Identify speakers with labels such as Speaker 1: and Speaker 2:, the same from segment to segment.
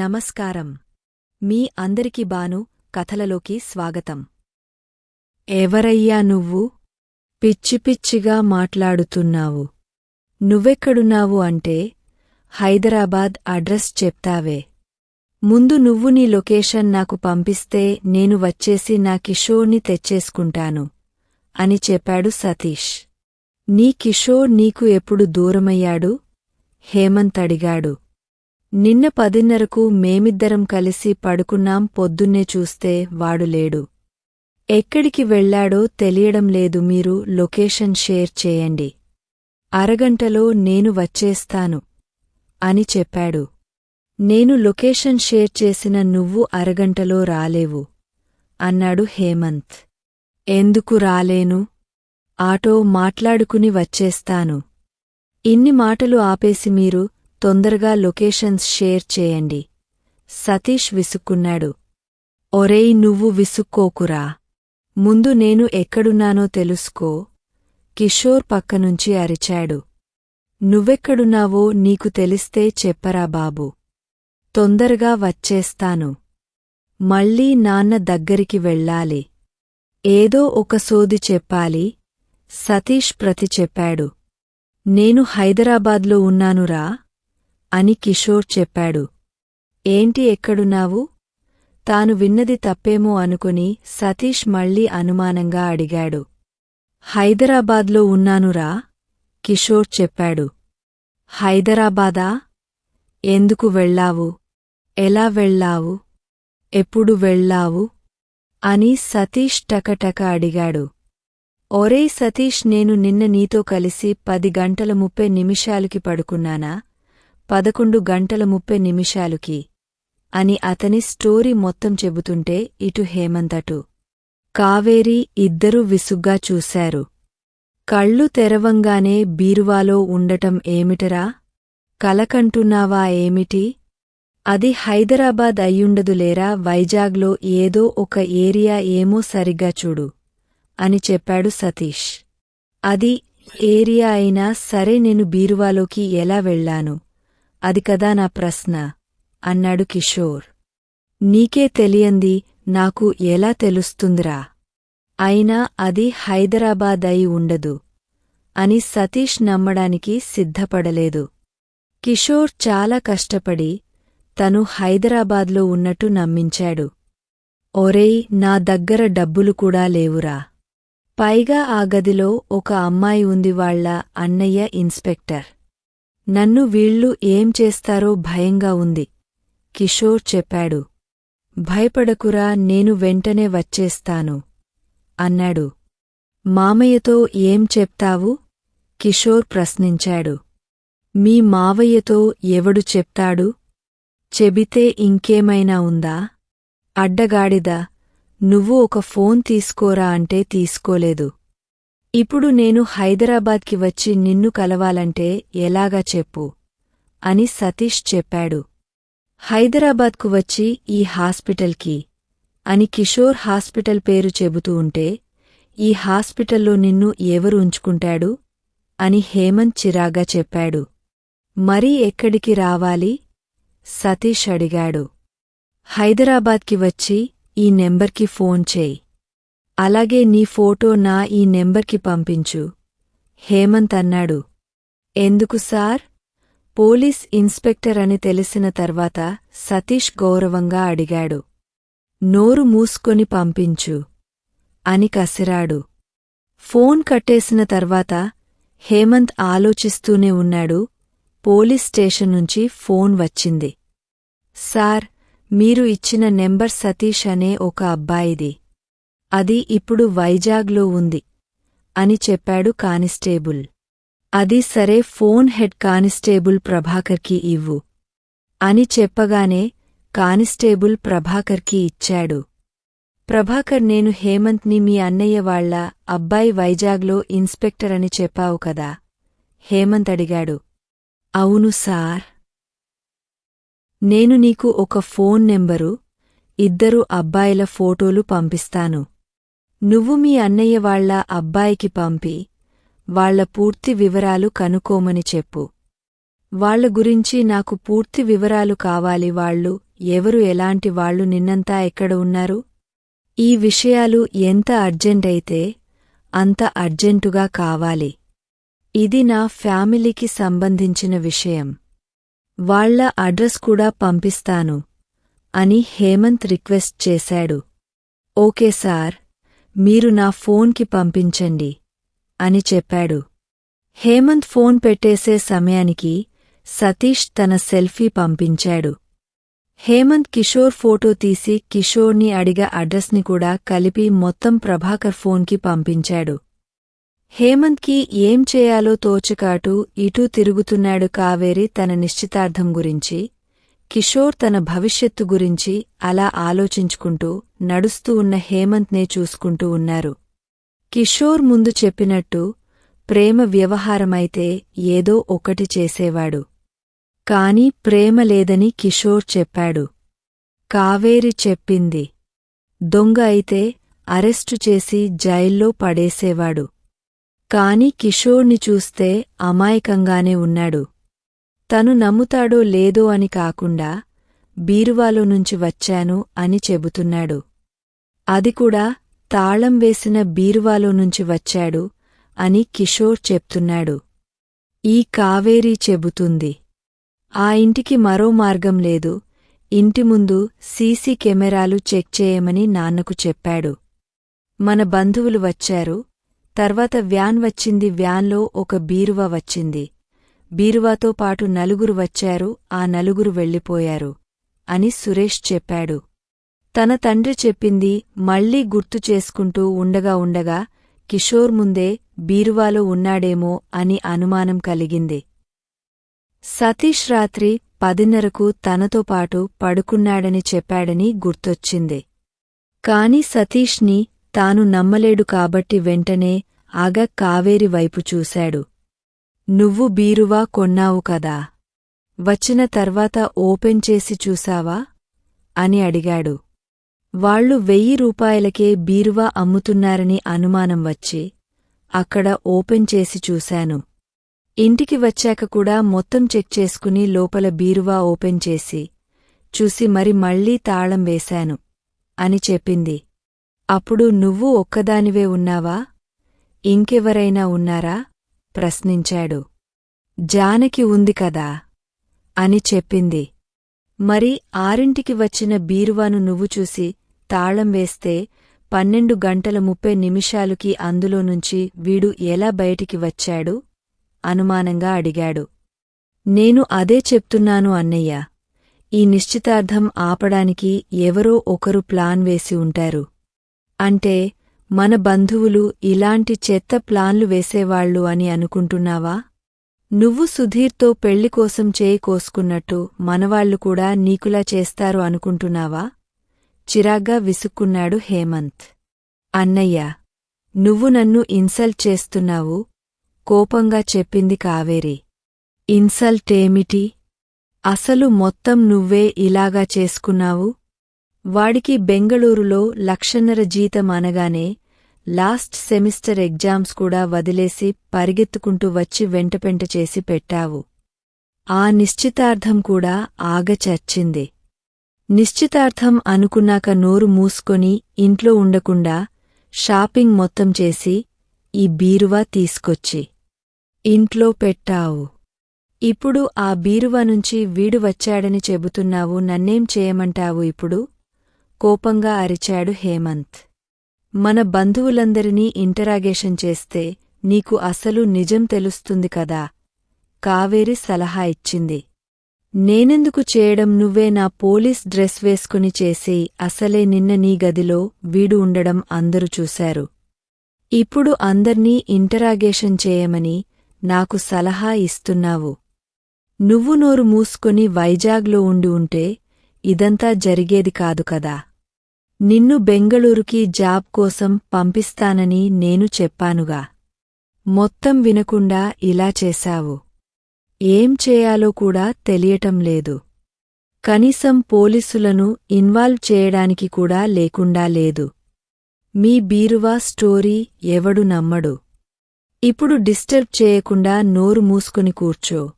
Speaker 1: నమస్కారం. మీ అందరికి బాను కథలలోకి స్వాగతం. ఎవరయ్యా నువ్వు? పిచ్చి పిచ్చిగా మాట్లాడుతున్నావు. నువ్వెక్కడున్నావు అంటే హైదరాబాద్ అడ్రస్ చెప్తావే. ముందు నువ్వు నీ లొకేషన్ నాకు పంపిస్తే నేను వచ్చేసి నా కిషోర్ని తెచ్చేసుకుంటాను అని చెప్పాడు సతీష్. నీ కిషోర్ నీకు ఎప్పుడు దూరమయ్యాడు? హేమంత్ అడిగాడు. నిన్న పదిన్నరకు మేమిద్దరం కలిసి పడుకున్నాం పొద్దున్నే చూస్తే వాడు లేడు. ఎక్కడికి వెళ్ళాడో తెలియడం లేదు మీరు లొకేషన్ షేర్ చేయండి. అరగంటలో నేను వచ్చేస్తాను అని చెప్పాడు. నేను లొకేషన్ షేర్ చేసిన నువ్వు అరగంటలో రాలేవు అన్నాడు హేమంత్. ఎందుకు రాలేను? ఆటో మాట్లాడుకుని వచ్చేస్తాను. ఇన్ని మాటలు ఆపేసి మీరు తొందరగా లొకేషన్స్ షేర్ చేయండి. సతీష్ విసుక్కున్నాడు. ఒరేయ్ నువ్వు విసుక్కోకురా. ముందు నేను ఎక్కడున్నానో తెలుసుకో. కిషోర్ పక్కనుంచి అరిచాడు. నువ్వెక్కడున్నావో నీకు తెలిస్తే చెప్పరా బాబు. తొందరగా వచ్చేస్తాను. మళ్ళీ నాన్న దగ్గరికి వెళ్ళాలి. ఏదో ఒక సోది చెప్పాలి. సతీష్ ప్రతి చెప్పాడు. నేను హైదరాబాద్లో ఉన్నానురా. అని కిషోర్ చెప్పాడు. ఏంటి ఎక్కడున్నావు? తాను విన్నది తప్పేమో అనుకుని సతీష్ మళ్ళీ అనుమానంగా అడిగాడు. హైదరాబాద్లో ఉన్నానురా కిషోర్ చెప్పాడు. హైదరాబాదా? ఎందుకు వెళ్ళావు? ఎలా వెళ్ళావు? ఎప్పుడు వెళ్ళావు? అని సతీష్ టకటక అడిగాడు. ఒరేయ్ సతీష్ నేను నిన్న నీతో కలిసి పది గంటల ముప్పై నిమిషాలకి పడుకున్నానా? పదకొండు గంటల ముప్పై నిమిషాలుకి అని అతని స్టోరీ మొత్తం చెబుతుంటే ఇటు హేమంతటు. కావేరి ఇద్దరూ విసుగ్గా చూశారు. కళ్ళు తెరవంగానే బీరువాలో ఉండటం ఏమిటరా? కలకంటున్నావా ఏమిటి? అది హైదరాబాద్ అయ్యుండదులేరా వైజాగ్లో ఏదో ఒక ఏరియా ఏమో సరిగ్గా చూడు అని చెప్పాడు సతీష్. అది ఏరియా అయినా సరే నేను బీరువాలోకి ఎలా వెళ్ళాను? అది కదా నా ప్రశ్న? అన్నాడు కిషోర్. నీకే తెలియంది నాకు ఎలా తెలుస్తుందిరా? అయినా అది హైదరాబాద్ అయి ఉండదు అని సతీష్ నమ్మడానికి సిద్ధపడలేదు. కిషోర్ చాలా కష్టపడి తను హైదరాబాద్లో ఉన్నట్టు నమ్మించాడు. ఒరేయ్ నా దగ్గర డబ్బులు కూడా లేవురా. పైగా ఆ గదిలో ఒక అమ్మాయి ఉంది వాళ్ళ అన్నయ్య ఇన్స్పెక్టర్. నన్ను వీళ్ళు ఏం చేస్తారో భయంగా ఉంది. కిషోర్ చెప్పాడు. భయపడకురా నేను వెంటనే వచ్చేస్తాను. అన్నాడు. మామయ్యతో ఏం చెప్తావు? కిషోర్ ప్రశ్నించాడు. మీ మావయ్యతో ఎవడు చెప్తాడు? చెబితే ఇంకేమైనా ఉందా? అడ్డగాడిదా నువ్వు ఒక ఫోన్ తీసుకోరా అంటే తీసుకోలేదు. ఇప్పుడు నేను హైదరాబాద్కి వచ్చి నిన్ను కలవాలంటే ఎలాగా చెప్పు? అని సతీష్ చెప్పాడు. హైదరాబాద్కు వచ్చి ఈ హాస్పిటల్కి అని కిషోర్ హాస్పిటల్ పేరు చెబుతూ ఉంటే ఈ హాస్పిటల్లో నిన్ను ఎవరు ఉంచుకుంటాడు? అని హేమంత్ చిరాగా చెప్పాడు. మరీ ఎక్కడికి రావాలి? సతీష్ అడిగాడు. హైదరాబాద్కి వచ్చి ఈ నెంబర్కి ఫోన్ చేయి. అలాగే నీ ఫోటో నా ఈ నెంబర్కి పంపించు. హేమంత్ అన్నాడు. ఎందుకు సార్? పోలీస్ ఇన్స్పెక్టర్ అని తెలిసిన తర్వాత సతీష్ గౌరవంగా అడిగాడు. నోరు మూసుకొని పంపించు అని కసిరాడు. ఫోన్ కట్టేసిన తర్వాత హేమంత్ ఆలోచిస్తూనే ఉన్నాడు. పోలీస్ స్టేషన్ నుంచి ఫోన్ వచ్చింది. సార్ మీరు ఇచ్చిన నెంబర్ సతీష్ అనే ఒక అబ్బాయిది. అది ఇప్పుడు వైజాగ్లో ఉంది. అని చెప్పాడు కానిస్టేబుల్. అది సరే ఫోన్ హెడ్ కానిస్టేబుల్ ప్రభాకర్కి ఇవ్వు. అని చెప్పగానే కానిస్టేబుల్ ప్రభాకర్కి ఇచ్చాడు. ప్రభాకర్ నేను హేమంత్ని మీ అన్నయ్య వాళ్ళ అబ్బాయి వైజాగ్లో ఇన్స్పెక్టర్ అని చెప్పావు కదా? హేమంత్ అడిగాడు. అవును సార్. నేను నీకు ఒక ఫోన్ నెంబరు ఇద్దరు అబ్బాయిల ఫోటోలు పంపిస్తాను. నువ్వు మీ అన్నయ్య వాళ్ళ అబ్బాయికి పంపి వాళ్ళ పూర్తి వివరాలు కనుకోమని చెప్పు. వాళ్ళ గురించి నాకు పూర్తి వివరాలు కావాలి. వాళ్ళు ఎవరు ఎలాంటి వాళ్ళు నిన్నంతా ఎక్కడ ఉన్నారు? ఈ విషయాలు ఎంత అర్జెంటైతే అంత అర్జెంటుగా కావాలి. ఇది నా ఫ్యామిలీకి సంబంధించిన విషయం. వాళ్ళ అడ్రస్ కూడా పంపిస్తాను అని హేమంత్ రిక్వెస్ట్ చేశాడు. Okay sir. మీరు నా ఫోన్కి పంపించండి అని చెప్పాడు. హేమంత్ ఫోన్ పెట్టేసే సమయానికి సతీష్ తన సెల్ఫీ పంపించాడు. హేమంత్ కిషోర్ ఫోటో తీసి కిషోర్ని అడిగ అడ్రస్ని కూడా కలిపి మొత్తం ప్రభాకర్ ఫోన్కి పంపించాడు. హేమంత్కి ఏం చేయాలో తోచకాటు ఇటూ తిరుగుతున్నాడు కావేరి తన నిశ్చితార్థం గురించి కిషోర్ తన భవిష్యత్తు గురించి అలా ఆలోచించుకుంటూ నడుస్తూ ఉన్న హేమంత్నే చూసుకుంటూ ఉన్నారు. కిషోర్ ముందు చెప్పినట్టు ప్రేమ వ్యవహారమైతే ఏదో ఒకటి చేసేవాడు. కాని ప్రేమ లేదని కిషోర్ చెప్పాడు. కావేరి చెప్పింది. దొంగ అయితే అరెస్టు చేసి జైల్లో పడేసేవాడు. కాని కిషోర్ని చూస్తే అమాయకంగానే ఉన్నాడు. తను నమ్ముతాడో లేదో అని కాకుండా బీరువాలో నుంచి వచ్చాను అని చెబుతున్నాడు. అది కూడా తాళం వేసిన బీరువాలో నుంచి వచ్చాడు అని కిషోర్ చెప్తున్నాడు. ఈ కావేరీ చెబుతుంది. ఆ ఇంటికి మరో మార్గం లేదు. ఇంటి ముందు సీసీ కెమెరాలు చెక్ చేయమని నాన్నకు చెప్పాడు. మన బంధువులు వచ్చారు. తర్వాత వ్యాన్ వచ్చింది. వ్యాన్లో ఒక బీరువా వచ్చింది. బీరువాతో పాటు నలుగురు వచ్చారు. ఆ నలుగురు వెళ్ళిపోయారు అని సురేష్ చెప్పాడు. తన తండ్రి చెప్పింది మళ్ళీ గుర్తు చేసుకుంటూ ఉండగా ఉండగా కిషోర్ ముందే బీరువాలో ఉన్నాడేమో అని అనుమానం కలిగింది. సతీష్ రాత్రి పదిన్నరకు తనతో పాటు పడుకున్నాడని చెప్పాడని గుర్తొచ్చింది. కాని సతీష్ని తాను నమ్మలేడు కాబట్టి వెంటనే ఆగ కావేరి వైపు చూశాడు. నువ్వు బీరువా కొన్నావు కదా? వచ్చిన తర్వాత ఓపెన్ చేసి చూశావా అని అడిగాడు. వాళ్ళు వెయ్యి రూపాయలకే బీరువా అమ్ముతున్నారని అనుమానం వచ్చి అక్కడ ఓపెన్ చేసి చూశాను. ఇంటికి వచ్చాక కూడా మొత్తం చెక్ చేసుకుని లోపల బీరువా ఓపెన్ చేసి చూసి మరి మళ్ళీ తాళం వేశాను అని చెప్పింది. అప్పుడు నువ్వు ఒక్కదానివే ఉన్నావా? ఇంకెవరైనా ఉన్నారా? ప్రశ్నించాడు. జానకి ఉంది కదా? అని చెప్పింది. మరి ఆరింటికి వచ్చిన బీరువాను నువ్వు చూసి తాళం వేస్తే పన్నెండు గంటల ముప్పై నిమిషాలుకి అందులో నుంచి వీడు ఎలా బయటికి వచ్చాడు? అనుమానంగా అడిగాడు. నేను అదే చెప్తున్నాను అన్నయ్య. ఈ నిశ్చితార్థం ఆపడానికి ఎవరో ఒకరు ప్లాన్ వేసి ఉంటారు. అంటే మన బంధువులు ఇలాంటి చెత్త ప్లాన్లు వేసేవాళ్ళు అని అనుకుంటున్నావా? నువ్వు సుధీర్తో పెళ్ళికోసం చేయి కోసుకున్నట్టు మనవాళ్ళు కూడా నీకులా చేస్తారు అనుకుంటున్నావా? చిరాగ్గా విసుక్కున్నాడు హేమంత్. అన్నయ్య నువ్వు నన్ను ఇన్సల్ట్ చేస్తున్నావు కోపంగా చెప్పింది కావేరి. ఇన్సల్టేమిటి? అసలు మొత్తం నువ్వే ఇలాగా చేసుకున్నావు? వాడికి బెంగళూరులో లక్షన్నర జీతం అనగానే లాస్ట్ సెమిస్టర్ ఎగ్జామ్స్ కూడా వదిలేసి పరిగెత్తుకుంటూ వచ్చి వెంటపెంట చేసి పెట్టావు. ఆ నిశ్చితార్థం కూడా ఆగచచ్చింది నిశ్చితార్థం అనుకున్నాక నోరు మూసుకొని ఇంట్లో ఉండకుండా షాపింగ్ మొత్తం చేసి ఈ బీరువా తీసుకొచ్చి ఇంట్లో పెట్టావు. ఇప్పుడు ఆ బీరువా నుంచి వీడు వచ్చాడని చెబుతున్నావు నన్నేం చేయమంటావు ఇప్పుడు? కోపంగా అరిచాడు హేమంత్. మన బంధువులందరినీ ఇంటరాగేషన్ చేస్తే నీకు అసలు నిజం తెలుస్తుంది కదా? కావేరి సలహా ఇచ్చింది. నేనెందుకు చేయడం? నువ్వే నా పోలీస్ డ్రెస్ వేసుకుని చేసి అసలే నిన్న నీ గదిలో వీడు ఉండడం అందరూ చూశారు. ఇప్పుడు అందర్నీ ఇంటరాగేషన్ చేయమని నాకు సలహా ఇస్తున్నావు. నువ్వు నోరు మూసుకొని వైజాగ్లో ఉండి ఉంటే ఇదంతా జరిగేది కాదు కదా. నిన్ను బెంగళూరుకి జాబ్ కోసం పంపిస్తానని నేను చెప్పానుగా. మొత్తం వినకుండా ఇలా చేశావు. ఏం చేయాలో కూడా తెలియటం లేదు. కనీసం పోలీసులను ఇన్వాల్వ్ చేయడానికి కూడా లేకుండా లేదు. మీ బీరువా స్టోరీ ఎవడు నమ్మడు. ఇప్పుడు డిస్టర్బ్ చేయకుండా నోరు మూసుకుని కూర్చో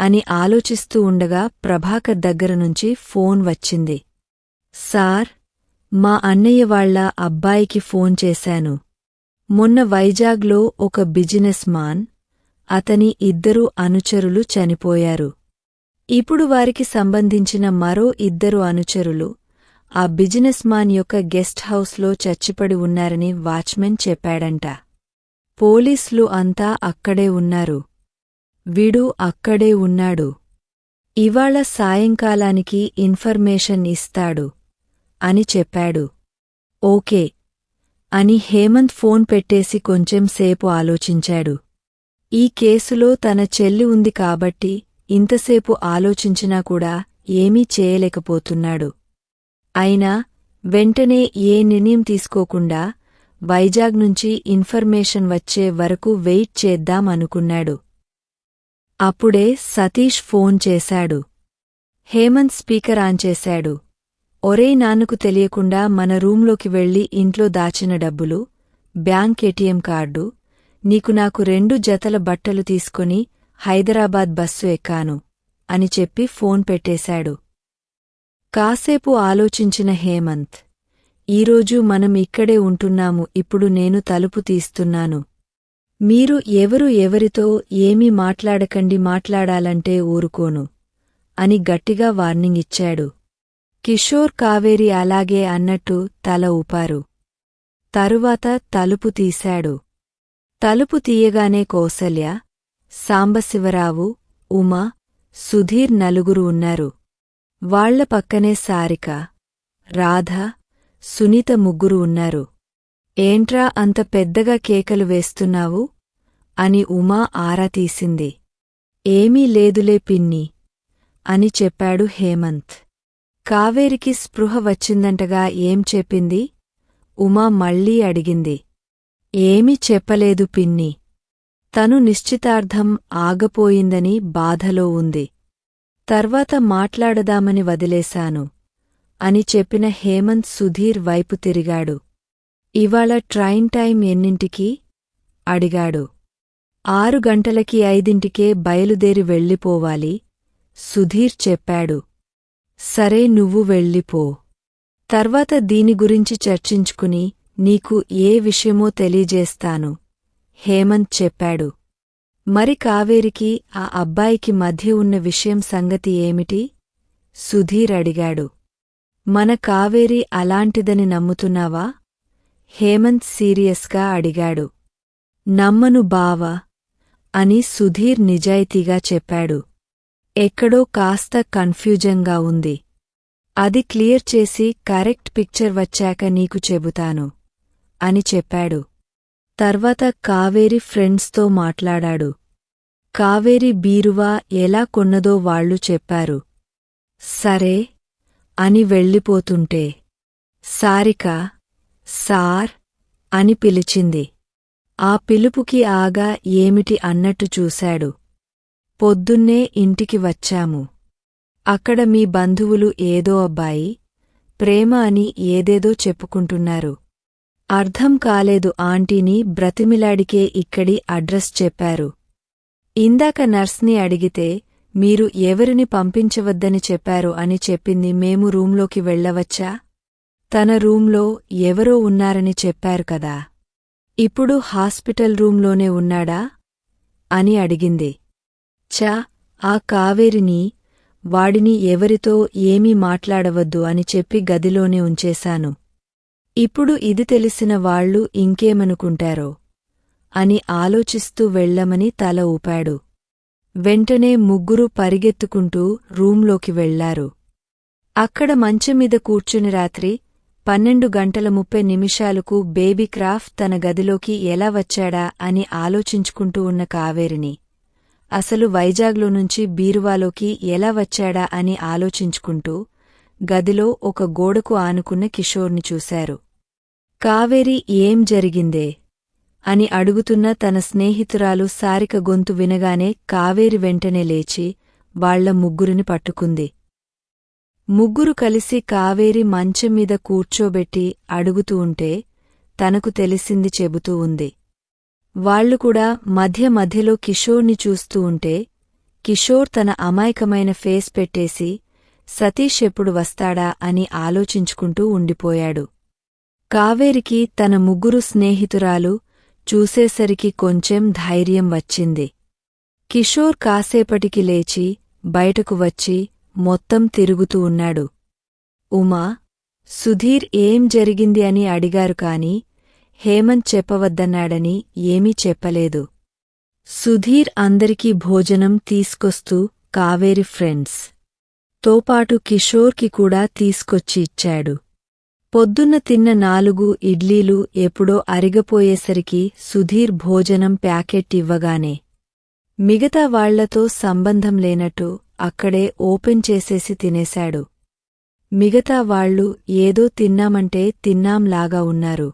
Speaker 1: అని ఆలోచిస్తూ ఉండగా ప్రభాకర్ దగ్గర నుంచి ఫోన్ వచ్చింది. సార్ మా అన్నయ్య వాళ్ళ అబ్బాయికి ఫోన్ చేశాను. మొన్న వైజాగ్లో ఒక బిజినెస్ మాన్ అతని ఇద్దరు అనుచరులు చనిపోయారు. ఇప్పుడు వారికి సంబంధించిన మరో ఇద్దరు అనుచరులు ఆ బిజినెస్ మాన్ యొక్క గెస్ట్ హౌస్లో చచ్చిపడి ఉన్నారని వాచ్మెన్ చెప్పాడంట. పోలీసులు అంతా అక్కడే ఉన్నారు. వీడు అక్కడే ఉన్నాడు. ఇవాళ సాయంకాలానికి ఇన్ఫర్మేషన్ ఇస్తాడు అని చెప్పాడు. ఓకే అని హేమంత్ ఫోన్ పెట్టేసి కొంచెం సేపు ఆలోచించాడు. ఈ కేసులో తన చెల్లి ఉంది కాబట్టి ఇంతసేపు ఆలోచించినా కూడా ఏమీ చేయలేకపోతున్నాడు. అయినా వెంటనే ఏ నిర్ణయం తీసుకోకుండా వైజాగ్ నుంచి ఇన్ఫర్మేషన్ వచ్చే వరకు వెయిట్ చేద్దాం అనుకున్నాడు. అప్పుడే సతీష్ ఫోన్ చేశాడు. హేమంత్ స్పీకర్ ఆన్ చేశాడు. ఒరేయ్ నాన్నకు తెలియకుండా మన రూంలోకి వెళ్ళి ఇంట్లో దాచిన డబ్బులు బ్యాంక్ ఏటీఎం కార్డు నీకు నాకు రెండు జతల బట్టలు తీసుకొని హైదరాబాద్ బస్సు ఎక్కాను అని చెప్పి ఫోన్ పెట్టేశాడు. కాసేపు ఆలోచించిన హేమంత్ ఈరోజు మనం ఇక్కడే ఉంటున్నాము ఇప్పుడు నేను తలుపు తీస్తున్నాను. మీరు ఎవరు ఎవరితో ఏమీ మాట్లాడకండి మాట్లాడాలంటే ఊరుకోను అని గట్టిగా వార్నింగ్ ఇచ్చాడు. కిషోర్ కావేరి అలాగే అన్నట్టు తల ఊపారు. తరువాత తలుపు తీశాడు. తలుపు తీయగానే కోసల్య సాంబశివరావు ఉమా సుధీర్ నలుగురు ఉన్నారు. వాళ్ళ పక్కనే సారిక రాధ సునీత ముగ్గురు ఉన్నారు. ఏంట్రా అంత పెద్దగా కేకలు వేస్తున్నావు? అని ఉమా ఆరా తీసింది. ఏమీ లేదులే పిన్ని అని చెప్పాడు హేమంత్. కావేరికి స్పృహ వచ్చిందంటగా ఏం చెప్పింది? ఉమా మళ్ళీ అడిగింది. ఏమీ చెప్పలేదు పిన్ని. తను నిశ్చితార్థం ఆగపోయిందని బాధలో ఉంది. తర్వాత మాట్లాడదామని వదిలేశాను. అని చెప్పిన హేమంత్ సుధీర్ వైపు తిరిగాడు. ఇవాళ ట్రైన్ టైం ఎన్నింటికి? అడిగాడు. ఆరు గంటలకి ఐదింటికే బయలుదేరి వెళ్ళిపోవాలి సుధీర్ చెప్పాడు. సరే నువ్వు వెళ్ళిపో. తర్వాత దీని గురించి చర్చించుకుని నీకు ఏ విషయమో తెలియజేస్తాను. హేమంత్ చెప్పాడు. మరి కావేరికి ఆ అబ్బాయికి మధ్య ఉన్న విషయం సంగతి ఏమిటి? సుధీర్ అడిగాడు. మన కావేరి అలాంటిదని నమ్ముతున్నావా? హేమంత్ సీరియస్గా అడిగాడు. నమ్మను బావా అని సుధీర్ నిజాయితీగా చెప్పాడు. ఎక్కడో కాస్త కన్ఫ్యూజంగా ఉంది. అది క్లియర్ చేసి కరెక్ట్ పిక్చర్ వచ్చాక నీకు చెబుతాను. అని చెప్పాడు. తర్వాత కావేరి ఫ్రెండ్స్తో మాట్లాడాడు. కావేరి బీరువా ఎలా కొన్నదో వాళ్ళు చెప్పారు. సరే అని వెళ్ళిపోతుంటే సారిక సార్ అని పిలిచింది. ఆ పిలుపుకి ఆగా ఏమిటి అన్నట్టు చూశాడు. పొద్దున్నే ఇంటికి వచ్చాము. అక్కడ మీ బంధువులు ఏదో అబ్బాయి ప్రేమ అని ఏదేదో చెప్పుకుంటున్నారు. అర్థం కాలేదు ఆంటీని బ్రతిమిలాడికే ఇక్కడి అడ్రస్ చెప్పారు. ఇందాక నర్స్ని అడిగితే మీరు ఎవరిని పంపించవద్దని చెప్పారు అని చెప్పింది మేము రూంలోకి వెళ్ళవచ్చా? తన రూంలో ఎవరో ఉన్నారని చెప్పారు కదా. ఇప్పుడు హాస్పిటల్ రూంలోనే ఉన్నాడా? అని అడిగింది. చా ఆ కావేరిని వాడిని ఎవరితో ఏమీ మాట్లాడవద్దు అని చెప్పి గదిలోనే ఉంచేశాను. ఇప్పుడు ఇది తెలిసిన వాళ్ళు ఇంకేమనుకుంటారో? అని ఆలోచిస్తూ వెళ్ళమని తల ఊపాడు. వెంటనే ముగ్గురు పరిగెత్తుకుంటూ రూంలోకి వెళ్ళారు. అక్కడ మంచంమీద కూర్చుని రాత్రి పన్నెండు గంటల ముప్పై నిమిషాలకు బేబీ క్రాఫ్ట్ తన గదిలోకి ఎలా వచ్చాడా అని ఆలోచించుకుంటూ ఉన్న కావేరిని అసలు వైజాగ్లో నుంచి బీరువాలోకి ఎలా వచ్చాడా అని ఆలోచించుకుంటూ గదిలో ఒక గోడకు ఆనుకున్న కిషోర్ని చూశారు. కావేరి ఏం జరిగిందే? అని అడుగుతున్న తన స్నేహితురాలు సారిక గొంతు వినగానే కావేరి వెంటనే లేచి వాళ్ళ ముగ్గురిని పట్టుకుంది. ముగ్గురు కలిసి కావేరి మంచం మీద కూర్చోబెట్టి అడుగుతూ ఉంటే తనకు తెలిసింది చెబుతూ ఉంది. వాళ్ళు కూడా మధ్య మధ్యలో కిషోర్ని చూస్తూ ఉంటే కిషోర్ తన అమాయకమైన ఫేస్ పెట్టేసి సతీష్ ఎప్పుడు వస్తాడా? అని ఆలోచించుకుంటూ ఉండిపోయాడు. కావేరికి తన ముగ్గురు స్నేహితురాలు చూసేసరికి కొంచెం ధైర్యం వచ్చింది. కిషోర్ కాసేపటికి లేచి బయటకు వచ్చి మొత్తం తిరుగుతూ ఉన్నాడు. ఉమా సుధీర్ ఏం జరిగింది అని అడిగారు కాని హేమంత్ చెప్పవద్దన్నాడని ఏమీ చెప్పలేదు. సుధీర్ అందరికీ భోజనం తీసుకొస్తూ కావేరి ఫ్రెండ్స్. తోపాటు కిషోర్కి కూడా తీసుకొచ్చి ఇచ్చాడు. పొద్దున్న తిన్న నాలుగు ఇడ్లీలు ఎప్పుడో అరిగపోయేసరికి సుధీర్ భోజనం ప్యాకెట్ ఇవ్వగానే మిగతా వాళ్ళతో సంబంధం లేనట్టు అక్కడే ఓపెన్ చేసేసి తినేశాడు. మిగతా వాళ్ళు ఏదో తిన్నామంటే తిన్నాంలాగా ఉన్నారు.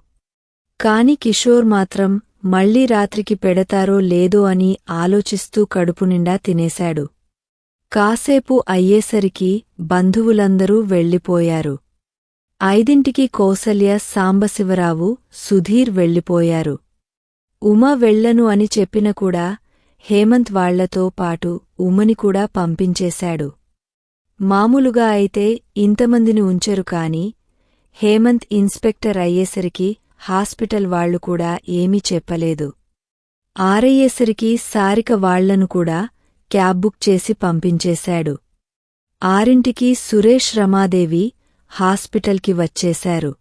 Speaker 1: కాని కిషోర్ మాత్రం మళ్ళీ రాత్రికి పెడతారో లేదో అని ఆలోచిస్తూ కడుపునిండా తినేశాడు. కాసేపు అయ్యేసరికి బంధువులందరూ వెళ్ళిపోయారు. ఐదింటికి కౌసల్య సాంబశివరావు సుధీర్ వెళ్ళిపోయారు. ఉమ వెళ్ళను అని చెప్పిన కూడా హేమంత్ వాళ్ళతో పాటు ఉమని కూడా పంపించేశాడు. మామూలుగా అయితే ఇంతమందిని ఉంచరు కాని హేమంత్ ఇన్స్పెక్టర్ అయ్యేసరికి హాస్పిటల్ వాళ్ళు కూడా ఏమీ చెప్పలేదు. ఆరయ్యేసరికి సారిక వాళ్ళను కూడా క్యాబ్ బుక్ చేసి పంపించేశాడు. ఆరింటికి సురేష్ రమాదేవి హాస్పిటల్కి వచ్చేశారు.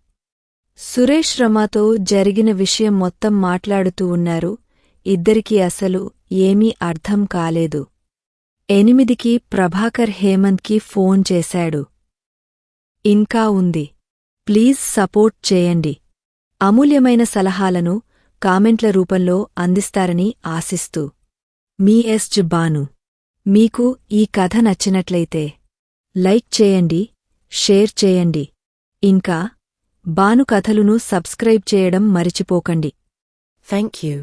Speaker 1: సురేష్ రమాతో జరిగిన విషయం మొత్తం మాట్లాడుతూ ఉన్నారు. ఇద్దరికీ అసలు ఏమీ అర్థం కాలేదు. ఎనిమిదికి ప్రభాకర్ హేమంత్కి ఫోన్ చేశాడు. ఇంకా ఉంది. ప్లీజ్ సపోర్ట్ చేయండి. అమూల్యమైన సలహాలను కామెంట్ల రూపంలో అందిస్తారని ఆశిస్తూ. మీ ఎస్ బాను మీకు ఈ కథ నచ్చినట్లయితే లైక్ చేయండి. షేర్ చేయండి. ఇంకా బాను కథలును సబ్స్క్రైబ్ చేయడం మరిచిపోకండి.
Speaker 2: Thank you